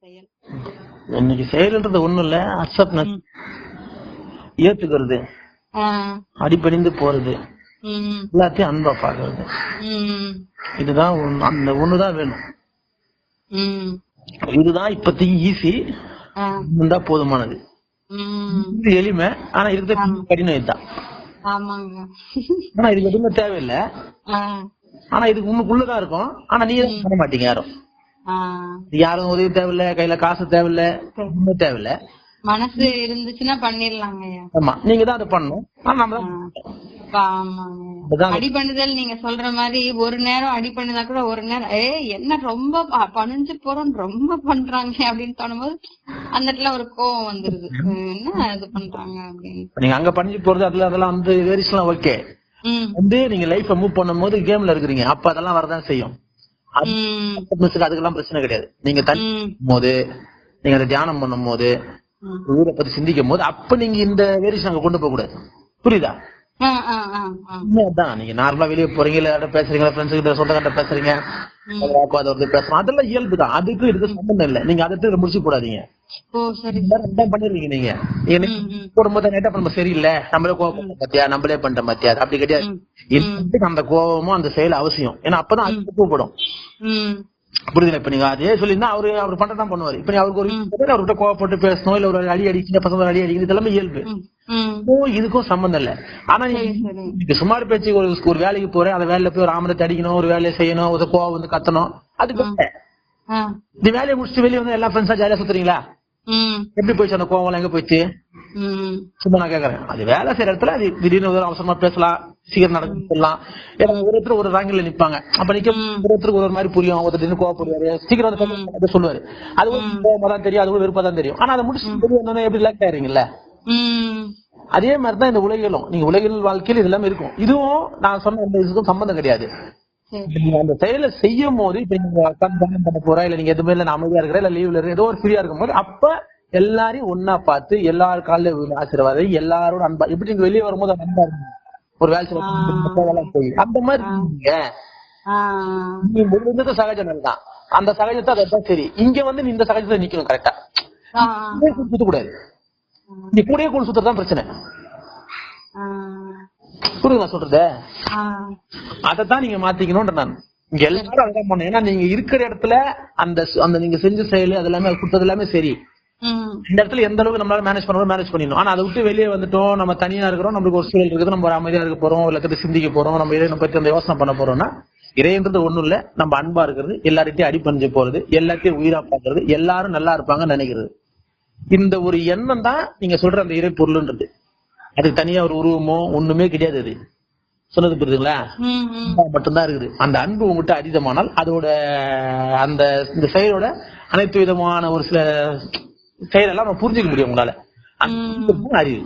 செயல். இன்னைக்கு செயல்ன்றது ஒண்ணும் இல்ல அக்செப்ட்னஸ். ஏத்துக்கிறது. ஆ, அடிபணிந்து போறது. எல்லாத்தையும் அன்பா பாக்குறது இதுதான் அந்த ஒண்ணுதான் வேணும். இதுதான் இப்போதைக்கு ஈஸி. இருந்தா போதுமானது. இது எளிமை. ஆனா இருக்கிறது கடினம் இதுதான். ஆனா இதுக்கு எதுவுமே தேவையில்லை. ஆனா இதுக்கு உனக்குள்ளதான் இருக்கும். ஆனா நீ பண்ண மாட்டீங்க யாரும். யாரும் உதவி தேவையில்ல கையில காசு தேவையில்ல தேவையில்ல. மனசு இருந்துச்சுன்னா பண்ணிடலாங்க ஆமா நீங்க தான் அதை பண்ணணும். ஆனா அடி பண்ணுதல் நீங்க சொல்ற மாதிரி ஒரு நேரம் அடி பண்ணுதா கூட ஒரு நேரம் ஏ என்ன ரொம்ப பணிஞ்சு போறோம் ரொம்ப பண்றாங்க அப்படின்னு தோணும்போது அந்த இடத்துல ஒரு கோவம் வந்துருது. என்ன இது பண்றாங்க அப்படின்னு. நீங்க அங்க பண்ணி போறது அதுல அதெல்லாம் வந்து வேரியேஷன்லாம் ஓகே வந்து நீங்க லைஃப மூவ் பண்ணும்போது கேம்ல இருக்கிறீங்க அப்ப அதெல்லாம் வரதான் செய்யும். அதுக்கெல்லாம் பிரச்சனை கிடையாது. நீங்க தண்ணி போது நீங்க அதை தியானம் பண்ணும் போது. ஊரை பத்தி சிந்திக்கும் போது அப்ப நீங்க இந்த வேரியேஷன் அங்க கொண்டு போக கூடாது. புரியுதா? நீங்க நார்மலா வெளியே போறீங்க இல்ல பேசுறீங்க ஃப்ரெண்ட்ஸ் கிட்ட சொந்தக்கார்ட்ட பேசுறீங்க பேசுறோம் அதெல்லாம் இயல்பு தான் அதுக்கு இதுக்கு சம்பந்தம் இல்ல. நீங்க அதை முடிச்சு போடாதீங்க பண்ணிருக்கீங்க நீங்க. நீங்க. போடும்போது நேட்டா நம்ம சரியில்லை. நம்மளே கோவம் பாத்தியா நம்மளே பண்ணிட்ட பாத்தியா அப்படி கிடையாது. அந்த கோவமும் அந்த செயல் அவசியம். ஏன்னா அப்பதான் அது கூப்பிடும். புரியுதுல இப்ப நீங்க அதே சொல்லியிருந்தா அவரு அவர் பண்றதான் பண்ணுவாரு. இப்ப அவருக்கு ஒரு அவர்கிட்ட கோவப்பட்டு பேசணும் இல்ல ஒரு அடி அடி சின்ன பசங்க அடி அடிக்கிறது இதெல்லாம் இயல்பு. இதுக்கும் சம்பந்தம் இல்ல. ஆனா நீ சரி சரி. இப்ப சுமார் பேச்சு ஒரு ஒரு வேலைக்கு போறேன் அந்த வேலையில போய் ஒரு ஆமரத்தை அடிக்கணும் ஒரு வேலையை செய்யணும் ஒரு கோவம் வந்து கத்தணும். அதுக்கு இந்த வேலையை முடிச்சுட்டு வெளியே வந்து எல்லா ஃப்ரெண்ட்ஸா ஜாலியா சுத்துறீங்களா? எப்படி போயிடுச்சு அந்த கோவம் எங்க போயிடுச்சு சும்மா நான் கேக்குறேன். அது வேலை செய்யற இடத்துல அது திடீர்னு ஒரு அவசரமா பேசலாம். சீக்கிரம் நடக்க சொல்லலாம். ஏன்னா ஒரு ஒருத்தர் ஒரு ராங்கில நிப்பாங்க. அப்ப நிக்க ஒரு ஒருத்தருக்கு ஒரு ஒரு மாதிரி புரியும். ஒருத்தர் திடீர்னு கோவப்படுவாரு. சீக்கிரம் வந்து சொல்லுவாரு. அது கோவமா தான் தெரியும். அது கூட வெறுப்பா தான் தெரியும். ஆனா அதை முடிச்சு வந்தோடனே எப்படி ரிலாக்ஸ் ஆயிருங்கல்ல அதே மாதிரிதான் இந்த உலகிலும். நீங்க உலகில் வாழ்க்கையில் இது எல்லாமே இருக்கும். இதுவும் நான் சொன்ன இந்த இதுக்கும் சம்பந்தம் கிடையாது. அந்த செயலை செய்யும் போது இப்ப நீங்க தியானம் பண்ண போறா இல்ல நீங்க எதுவுமே இல்ல அமைதியா இருக்கிறேன் இல்ல லீவ்ல இருக்கிறேன் ஏதோ ஒரு ஃப்ரீயா இருக்கும் போது அப்ப எல்லாரையும் ஒன்னா பார்த்து எல்லார் விழுந்து ஆசீர்வாதம் எல்லாரோட அன்பா எப்படி நீங்க வெளியே வரும்போது அன்பா இருக்கும் ஒரு வேலை போய் அந்த மாதிரி நீ முடிஞ்சது சகஜம் தான் அந்த சகஜத்தை அதான் சரி. இங்க வந்து நீ இந்த சகஜத்தை நிக்கணும் கரெக்டா சுத்த கூடாது நீ கூடயே கூட சுத்துறதுதான் பிரச்சனை. புரியுது சொல்றது? அதைத்தான் நீங்க மாத்திக்கணும்ன்ற நான். இங்க எல்லாரும் அதான் பண்ணணும். ஏன்னா நீங்க இருக்கிற இடத்துல அந்த அந்த நீங்க செஞ்ச செயல் அது எல்லாமே கொடுத்தது எல்லாமே சரி. இந்த இடத்துல எந்த அளவுக்கு நம்மளால மேனேஜ் பண்ணணும் மேனேஜ் பண்ணிடணும். ஆனா அதை விட்டு வெளியே வந்துட்டோம் நம்ம தனியா இருக்கிறோம் நம்மளுக்கு ஒரு சூழல் இருக்குது நம்ம அமைதியா இருக்க போறோம் எல்லாத்தையும் சிந்திக்க போறோம் நம்ம இறைவனை பத்தி அந்த யோசனை பண்ண போறோம்னா இறைன்றது ஒண்ணும் இல்ல. நம்ம அன்பா இருக்கிறது எல்லார்கிட்டயும் அடிப்பணிஞ்சு போறது எல்லாத்தையும் உயிரா பாக்குறது எல்லாரும் நல்லா இருப்பாங்கன்னு நினைக்கிறது. இந்த ஒரு எண்ணம் தான் நீங்க சொல்ற அந்த இறை பொருள்ன்றது. அதுக்கு தனியா ஒரு உருவமோ ஒண்ணுமே கிடையாது அது. சொன்னது புரியுதுங்களா? மட்டும்தான் இருக்குது. அந்த அன்பு உங்ககிட்ட அதீதமானால் அதோட அந்த இந்த செயலோட அனைத்து விதமான ஒரு சில செயலெல்லாம் நம்ம புரிஞ்சுக்க முடியும் உங்களால. அறிவு.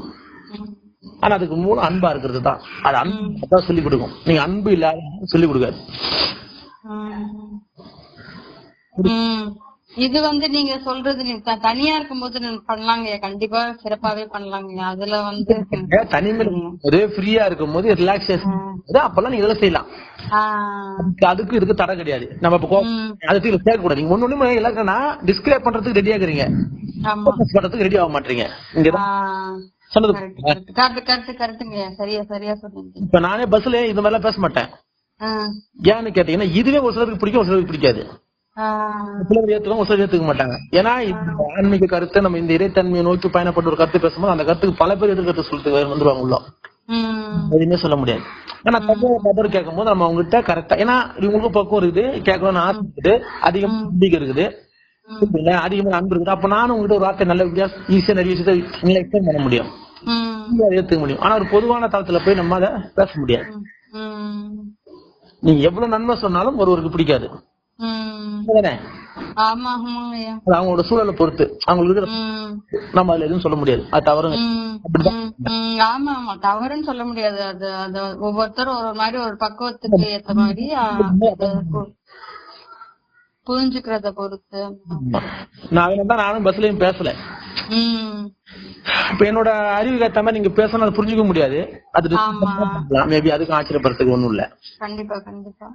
ஆனா அதுக்கு மூலம் அன்பா இருக்கிறது தான். அது அன்பு தான் சொல்லி கொடுக்கும். நீங்க அன்பு இல்லாத சொல்லி கொடுக்காது. இது வந்து நீங்க சொல்றது நீங்க தனியா இருக்கும்போது பண்ணலாங்க கண்டிப்பா சிறப்பாவே பண்ணலாங்க அதுல வந்து தனிமையில ஒரே ஃப்ரீயா இருக்கும் போது ரிலாக்ஸேஷன் அப்பெல்லாம் நீங்க இதெல்லாம் செய்யலாம். அதுக்கு இதுக்கு தடை கிடையாது. நம்ம இப்ப. அதுக்கு இதுல சேர்க்க கூடாது நீங்க ஒண்ணு ஒண்ணு இலக்கணா டிஸ்கிரைப் பண்றதுக்கு ரெடியா இருக்கிறீங்க. பண்றதுக்கு ரெடி ஆக மாட்டீங்க. இங்கதான் சொன்னது. Correct correct. கரெக்ட் கரெக்ட்டுங்க சரியா சரியா சொன்னீங்க. இப்ப நானே பஸ்ல இந்த மாதிரி பேச மாட்டேன். ஏன்னு கேட்டீங்கன்னா இதுவே ஒரு சிலருக்கு பிடிக்கும் ஒரு சிலருக்கு பிடிக்காது. சிலர் ஏத்துக்கும் ஒரு சிலர் ஏத்துக்க மாட்டாங்க. ஏன்னா இந்த ஆன்மீக கருத்து நம்ம இந்த இறைத்தன்மையை நோக்கி பயணப்பட்டு ஒரு கருத்து பேசும்போது அந்த கருத்துக்கு பல பேர் எதிர்கருத்து சொல்லிட்டு வந்துருவாங்க உள்ள. எதுவுமே சொல்ல முடியாது. ஆனா தப்பு தவறு கேட்கும் போது நம்ம அவங்ககிட்ட கரெக்டா ஏன்னா இவங்களுக்கும் பக்கம் இருக்குது கேட்கணும்னு ஆசை இருக்குது அதிகம் நம்பிக்கை இருக்குது? அதிகமான அன்பு இருக்குது. அப்ப நானும் உங்ககிட்ட ஒரு வார்த்தை நல்ல வித்தியாசம் ஈஸியா நிறைய விஷயத்தை நீங்க எக்ஸ்பிளைன் பண்ண முடியும். ஏத்துக்க முடியும். ஆனா ஒரு பொதுவான தளத்துல போய் நம்ம அதை பேச முடியாது. நீங்க எவ்வளவு நன்மை சொன்னாலும் ஒருவருக்கு பிடிக்காது. அவங்களோட சூழலை பொறுத்து. அவங்களுக்கு நம்ம அதுல எதுவும் சொல்ல முடியாது. அது ம். ஆமா ஆமா தவறுன்னு சொல்ல முடியாது. அது அது ஒவ்வொருத்தரும் ஒரு மாதிரி ஒரு பக்குவத்துக்கு ஏத்த மாதிரி புரிஞ்சுக்கிறத பொறுத்து. நான் தான் நானும் பஸ்லயும் பேசல. இப்ப என்னோட அறிவுக்கு ஏத்த மாதிரி நீங்க பேசணும் அதை புரிஞ்சுக்க முடியாது. அது மேபி அதுக்கும் ஆச்சரியப்படுறதுக்கு ஒண்ணும் இல்ல. கண்டிப்பா கண்டிப்பா.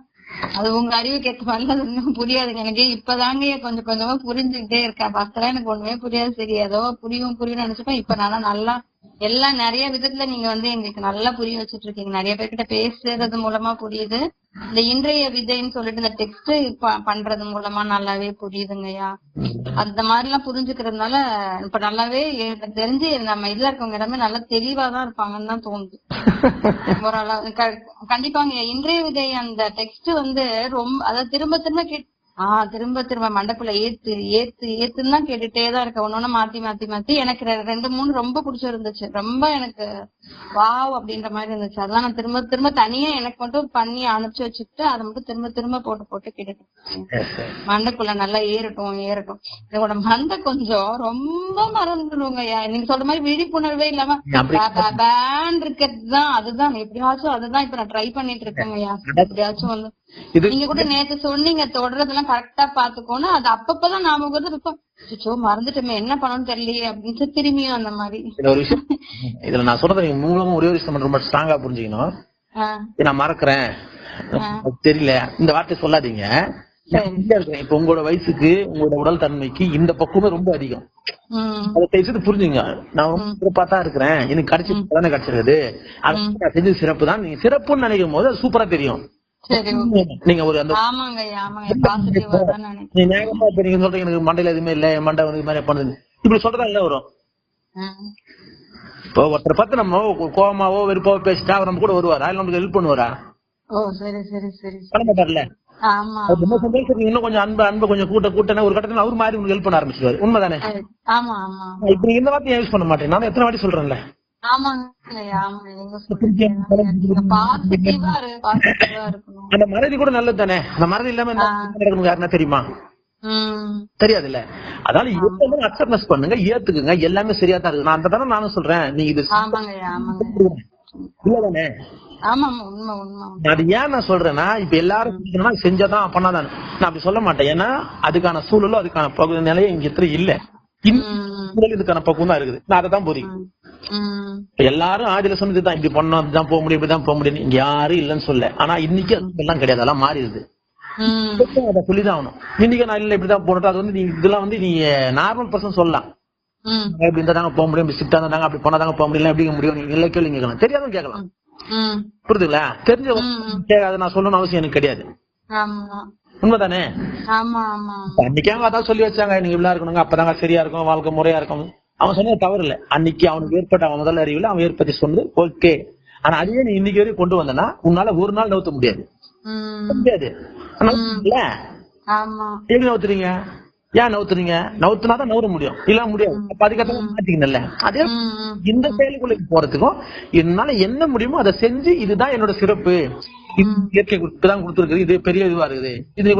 அது உங்க அறிவுக்கு ஏத்த மாதிரி அது இன்னும் புரியாதுங்க. எனக்கு இப்பதாங்க கொஞ்சம் கொஞ்சமா புரிஞ்சுக்கிட்டே இருக்கேன் ஃபர்ஸ்ட்லாம் எனக்கு ஒண்ணுமே புரியாது. சரி ஏதோ புரியும் புரியும் நினைச்சுப்பேன் இப்ப நான் நல்லா எல்லாம் நிறைய விதத்துல நீங்க வந்து எங்களுக்கு நல்லா புரிய வச்சுட்டு இருக்கீங்க. நிறைய பேர்கிட்ட பேசுறது மூலமா புரியுது. இந்த இன்றைய விதைன்னு சொல்லிட்டு இந்த டெக்ஸ்ட் பண்றது மூலமா நல்லாவே புரியுதுங்கய்யா. அந்த மாதிரி எல்லாம் புரிஞ்சுக்கிறதுனால இப்ப நல்லாவே எனக்கு தெரிஞ்சு நம்ம இதுல இருக்கவங்க எல்லாமே நல்லா தெளிவாதான் இருப்பாங்கன்னு தான் தோணுது. ஓரளவு கண்டிப்பாங்க. இன்றைய விதை அந்த டெக்ஸ்ட் வந்து ரொம்ப அதாவது திரும்ப திரும்ப கேட்டு ஆஹ் திரும்ப திரும்ப மண்டக்குள்ள ஏத்து ஏத்து ஏத்துன்னு தான் கேட்டுட்டே தான் இருக்க ஒன்னொன்னு மாத்தி மாத்தி மாத்தி எனக்கு ரெண்டு மூணு ரொம்ப பிடிச்சிருந்துச்சு. ரொம்ப எனக்கு வாவ் அப்படின்ற மாதிரி இருந்துச்சு. அதெல்லாம் நான் திரும்ப திரும்ப தனியா எனக்கு மட்டும் பண்ணி அனுப்பிச்சு வச்சுட்டு அதை மட்டும் திரும்ப திரும்ப போட்டு போட்டு கேட்டுட்டு. மண்டைக்குள்ள நல்லா ஏறட்டும் ஏறட்டும். என்னோட மண்டை கொஞ்சம் ரொம்ப மறந்துடுங்கய்யா நீங்க சொல்ற மாதிரி விழிப்புணர்வே இல்லாம பேன் இருக்கிறது தான் அதுதான். எப்படியாச்சும் அதுதான் இப்ப நான் ட்ரை பண்ணிட்டு இருக்கேங்கய்யா எப்படியாச்சும் வந்து இது நீங்க கூட நேத்து சொன்னீங்க தொடர்றதெல்லாம் கரெக்டா பாத்துக்கோன்னு அது அப்பப்பதான் ஞாபகம் வருது. இப்ப அச்சோ மறந்துட்டோமே என்ன பண்ணணும்னு தெரியலையே அப்படின்னு திரும்பியும் அந்த மாதிரி. இதுல ஒரு விஷயம் இதுல நான் சொல்றது நீங்க மூலமா ஒரே ஒரு விஷயம் ரொம்ப ஸ்ட்ராங்கா புரிஞ்சுக்கணும். நான் மறக்கிறேன். தெரியல. இந்த வார்த்தை சொல்லாதீங்க. இப்ப உங்களோட வயசுக்கு உங்களோட உடல் தன்மைக்கு இந்த பக்குவம் ரொம்ப அதிகம். அதை புரிஞ்சுங்க. நான் ரொம்ப சிறப்பா தான் இருக்கிறேன். எனக்கு கிடைச்சி தானே கிடைச்சிருக்குது. அது செஞ்சது சிறப்பு தான் நீங்க சிறப்புன்னு நினைக்கும் போது அது சூப்பரா தெரியும். நீங்க ஒரு அந்த நீங்க சொல்றீங்க எனக்கு மண்டையில எதுவுமே இல்ல என் மண்டை வந்து மாதிரி பண்ணுது. இப்படி சொல்றதா இல்ல வரும். இப்போ ஒருத்தரை பார்த்து நம்ம கோவமாவோ வெறுப்பாவோ பேசிட்டா அவர் நம்ம கூட வருவாரா. இல்ல நமக்கு ஹெல்ப் பண்ணுவாரா? பண்ண மாட்டார்ல? இன்னும் கொஞ்சம் அன்பு அன்பை கொஞ்சம் கூட்ட கூட்டனா ஒரு கட்டத்துல அவர் மாதிரி உங்களுக்கு ஹெல்ப் பண்ண ஆரம்பிச்சிருவாரு. உண்மைதானே? இப்ப இந்த வார்த்தையை யூஸ் பண்ண மாட்டேன். நான் எத்தனை வாட்டி சொல்றேன்ல? அந்த மறதி கூட நல்லது தானே அந்த மறதி இல்லாம என்ன தெரியுமா? உம் தெரியாதுல்ல? அதனால எல்லாமே அக்செப்டன்ஸ் பண்ணுங்க ஏத்துக்குங்க. எல்லாமே சரியா தான் இருக்கு நான் அந்த தானே நானும் சொல்றேன். நீங்க இது இல்லதானே? அது ஏன் நான் சொல்றேன்னா இப்ப எல்லாரும் செஞ்சாதான் பண்ணாதான் நான் அப்படி சொல்ல மாட்டேன். ஏன்னா அதுக்கான சூழலும் அதுக்கான பகுதி நிலையும் இங்க இல்ல. இதுக்கான பக்குவம் தான் இருக்குது. நான் அதை தான் இப்ப எல்லாரும் ஆதில சொன்னதுதான் இப்படி பண்ணோம் அப்படிதான் போக முடியும் இப்படிதான் போக முடியும் இங்க யாரும் இல்லைன்னு சொல்ல ஆனா இன்னைக்கு எல்லாம் கிடையாது அதெல்லாம் மாறிடுது. அதை சொல்லிதான் ஆகணும் இன்னைக்கு நான் இல்ல இப்படிதான் போனோம். அது வந்து நீ இதெல்லாம் வந்து நீ நார்மல் பர்சன் சொல்லலாம். இப்படி இருந்தா தாங்க போக முடியும் ஸ்ட்ரிக்டா இருந்தாங்க அப்படி போனா தாங்க போக முடியல எப்படி முடியும் நீங்க எல்லா கேள்வி கேட்கலாம். தெரியாதும் கேட்கலாம் புரியுதுங்களா தெரிஞ்ச. கேட்காத நான் சொல்லணும்னு அவசியம் எனக்கு கிடையாது. உண்மைதானே? ஆமா ஆமா ஆமா. அன்னைக்கே அவங்க அதான் சொல்லி வச்சாங்க. நீங்க இப்படிலாம் இருக்கணுங்க அப்பதாங்க சரியா இருக்கும் வாழ்க்கை முறையா இருக்கும். அவன் சொன்னது தவறு இல்ல அன்னைக்கு அவனுக்கு ஏற்பட்ட அவன் முதல் அறிவுல அவன் ஏற்படுத்தி சொன்னது ஓகே. ஆனா அதையே நீ இன்னைக்கு வரைக்கும் கொண்டு வந்தனா உன்னால ஒரு நாள் நவுத்த முடியாது. முடியாது. எப்படி நவுத்துறீங்க? ஏன் நவுத்துறீங்க? நவுத்துனாதான் நவுற முடியும். இல்ல முடியாது. அப்ப அதுக்கப்புறம் மாத்திக்கணும்ல. அதே இந்த செயலுக்குள்ள போறதுக்கும் என்னால என்ன முடியுமோ அதை செஞ்சு இதுதான் என்னோட சிறப்பு. இயற்கை தான் கொடுத்துருக்கு இது பெரிய இதுவா இருக்குது. இது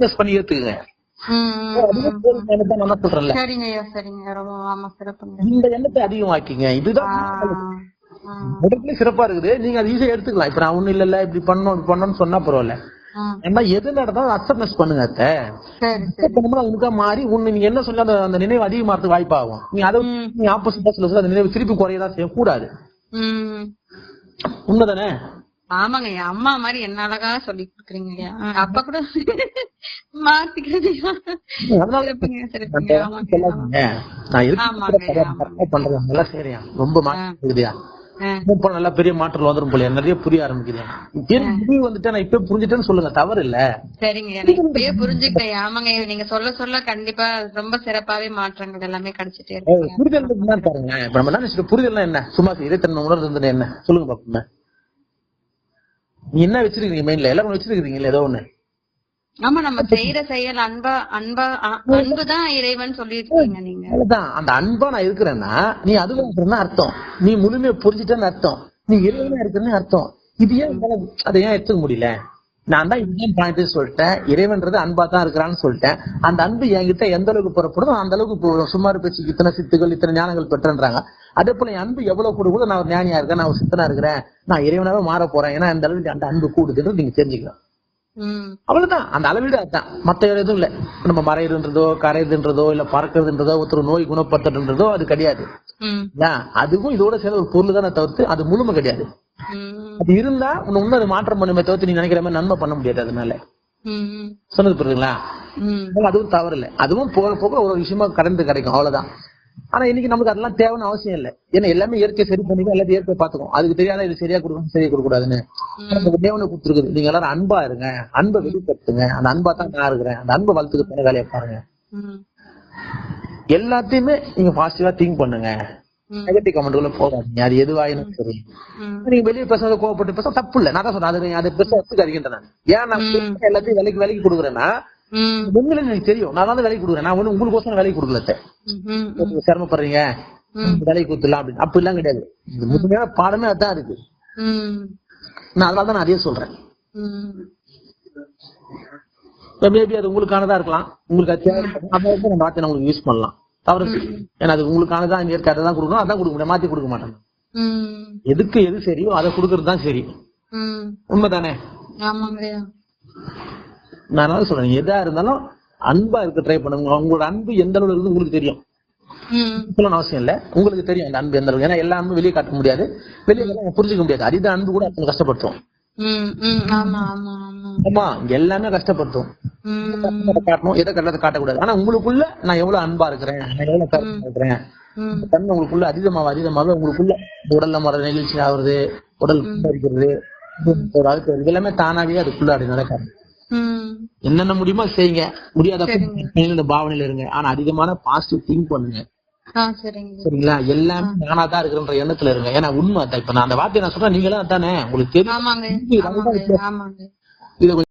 ப்ளஸ் பண்ணி ஏத்துக்குங்க. இந்த எண்ணத்தை அதிகமாக்கிங்க இதுதான் உடம்புல சிறப்பா இருக்குது. நீங்க அதை ஈஸியா எடுத்துக்கலாம். இப்ப நான் ஒண்ணும் இல்ல இப்படி பண்ணணும் இப்படி சொன்னா பரவாயில்ல. ஆனா எது நடந்தாலும் அக்செப்டன்ஸ் பண்ணுங்க அத்தை. உனக்கா மாறி உன்னை நீங்க என்ன சொல்லி அந்த நினைவு அதிகமாறதுக்கு வாய்ப்பாகும். நீ அதை ம். நீ ஆப்போசிட்டா சொல்ல அந்த நினைவு திருப்பி குறையதான் செய்யக்கூடாது. உண்மைதானே? ஆமாங்க அம்மா மாதிரி என்ன அழகா சொல்லி கொடுக்குறீங்க. அப்ப கூட செய்யறியா ரொம்ப ஆ. இப்போ நல்லா பெரிய மாற்றம் வந்துரும் போல நிறைய புரிய ஆரம்பிக்குது. இப்பயே முடிவு வந்துட்டு நான் இப்ப புரிஞ்சுட்டேன்னு சொல்லுங்க. தவறு இல்ல. சரிங்க எனக்கு இப்பயே புரிஞ்சுக்கிட்டேன் ஆமாங்க நீங்க சொல்ல சொல்ல கண்டிப்பா ரொம்ப சிறப்பாவே மாற்றங்கள் எல்லாமே கிடைச்சிட்டே இருக்கு புரிதல் பாருங்க இப்ப நம்ம என்ன புரிதல்னா என்ன? சும்மா இறைத்தன்மை உணர்வு இருந்தது என்ன? சொல்லுங்க பாப்போமே. நீ என்ன வச்சிருக்கீங்க மைண்ட்ல எல்லாரும் வச்சிருக்கீங்கல்ல ஏதோ ஒண்ணு. ஆமா நம்ம செய்யற செயல் அன்பா அன்பா அ- அன்புதான் இறைவன் சொல்லிருக்கீங்க நீங்க. அதுதான் அந்த அன்பா நான் இருக்கிறேன்னா நீ அதுல இருக்கிறன்னு அர்த்தம். நீ முழுமையை புரிஞ்சுட்டேன்னு அர்த்தம். நீ இறைவனா இருக்கிறன்னு அர்த்தம். இது ஏன் அதை ஏன் எடுத்துக்க முடியல? நான் தான் இதுதான் பாயிண்ட் சொல்லிட்டேன். இறைவன்றது அன்பா தான் இருக்கிறான்னு சொல்லிட்டேன். அந்த அன்பு என்கிட்ட எந்த அளவுக்கு புறப்படுதோ அந்த அளவுக்கு போகும் சுமார் பேச்சுக்கு இத்தனை சித்துகள் இத்தனை ஞானங்கள் பெற்றன்றாங்க. அதே போல என் அன்பு எவ்வளவு கூடுதோ நான் ஒரு ஞானியா இருக்கேன் நான் ஒரு சித்தனா இருக்கிறேன் நான் இறைவனாவே மாற போறேன். ஏன்னா அந்த அளவுக்கு அந்த அன்பு கூடுதுன்னு நீங்க தெரிஞ்சுக்கலாம் அவ்வளவுதான். அந்த அளவீடு அதுதான் மத்த எதுவும் இல்ல. நம்ம மறையுதுன்றதோ கரையுதுன்றதோ இல்ல பறக்கிறதுன்றதோ ஒருத்தர் நோய் குணப்படுத்துறதுன்றதோ அது கிடையாது. அதுவும் இதோட சேர்ந்த ஒரு பொருள் தானே தவிர்த்து அது முழுமை கிடையாது. அது இருந்தா உன்னை இன்னும் அது மாற்றம் பண்ணுமே தவிர்த்து நீ நினைக்கிற மாதிரி நன்மை பண்ண முடியாது அதனால சொன்னது புரியுதுங்களா? அதுவும் தவறு இல்லை அதுவும் போக போக ஒரு விஷயமா கடந்து கிடைக்கும் அவ்வளவுதான். ஆனா இன்னைக்கு நமக்கு அதெல்லாம் தேவைன்னு அவசியம் இல்லை. ஏன்னா எல்லாமே இயற்கை சரி பண்ணிக்கும் எல்லாத்தையும் இயற்கை பாத்துக்கும் அதுக்கு தெரியாத இது சரியா கொடுக்கணும் சரியா கொடுக்க கூடாதுன்னு நமக்கு தேவனை கொடுத்துருக்குது. நீங்க எல்லாரும் அன்பா இருங்க. அன்பை வெளிப்படுத்துங்க. அந்த அன்பா தான் நான் இருக்கிறேன். அந்த அன்பை வளர்த்துக்கு வேலையை பாருங்க. எல்லாத்தையுமே நீங்க பாசிட்டிவா திங்க் பண்ணுங்க. நெகட்டிவ் கமெண்ட்குள்ள போகாதீங்க. அது எதுவாயினும் சரி. நீங்க வெளியே பேசுறத கோவப்பட்டு பேச தப்பு இல்ல. நான் தான் சொல்றேன் அது அதை பெருசா எடுத்துக்காதீங்கன்ற நான். ஏன் நான் எல்லாத்தையும் வேலைக்கு வேலைக்கு கொடுக்குறேன்னா ம், உங்களை எனக்கு தெரியும். நான் தான் வேலைக்கு கொடுக்குறேன். நான் ஒண்ணு உங்களுக்கு வேலைக்கு கொடுக்கல சிரமப்படுறீங்க. வேலைக்கு கொடுத்துடலாம் அப்படின்னு. அப்படிலாம் கிடையாது. இது முழுமையான பாடமே அதான் இருக்கு. நான் அதனால தான் நான் அதையே சொல்றேன். மேபி அது உங்களுக்கானதா இருக்கலாம். உங்களுக்கு அது தேவை உங்களுக்கு யூஸ் பண்ணலாம். தவறு. ஏன்னா அது உங்களுக்கானதா இயற்கை அதை தான் கொடுக்கணும் அதான் கொடுக்க முடியும். மாத்தி கொடுக்க மாட்டேன் ம், எதுக்கு எது சரியோ அதை கொடுக்கறது தான் சரி. உண்மைதானே? நான் சொல்றேன்? எதா இருந்தாலும் அன்பா இருக்க ட்ரை பண்ணுங்க. உங்களோட அன்பு எந்த அளவுல இருக்கு உங்களுக்கு தெரியும். சொல்லணும் அவசியம் இல்ல. உங்களுக்கு தெரியும் அந்த அன்பு எந்த அளவுக்கு. ஏன்னா எல்லா அன்பும் வெளியே காட்ட முடியாது. வெளியே புரிஞ்சுக்க முடியாது. அரித அன்பு கூட அத்தனை கஷ்டப்படுத்தும் ம், ம். ஆமா எல்லாமே கஷ்டப்படுத்தும் காட்டணும் எதை கட்டத்தை காட்டக்கூடாது. ஆனா உங்களுக்குள்ள நான் எவ்வளவு அன்பா இருக்கிறேன் நான் எவ்வளவு கருத்தா இருக்கிறேன் தன்மை உங்களுக்குள்ள அதிகமாக அதிகமாக உங்களுக்குள்ள உடல்ல மர நிகழ்ச்சி ஆகுறது உடல் இருக்கிறது வருது. இதெல்லாமே தானாவே அதுக்குள்ள அப்படி நடக்காது. என்னென்ன முடியுமோ அதை செய்யுங்க. முடியாத இந்த பாவனையில இருங்க. ஆனா அதிகமான பாசிட்டிவ் திங்க் பண்ணுங்க. சரிங்களா? எல்லாமே நானா தான் இருக்கிறன்ற எண்ணத்துல இருங்க. ஏன்னா உண்மை இப்ப நான் அந்த வார்த்தையை நான் சொல்றேன் நீங்களும் அதானே? உங்களுக்கு தெரியும். Y luego,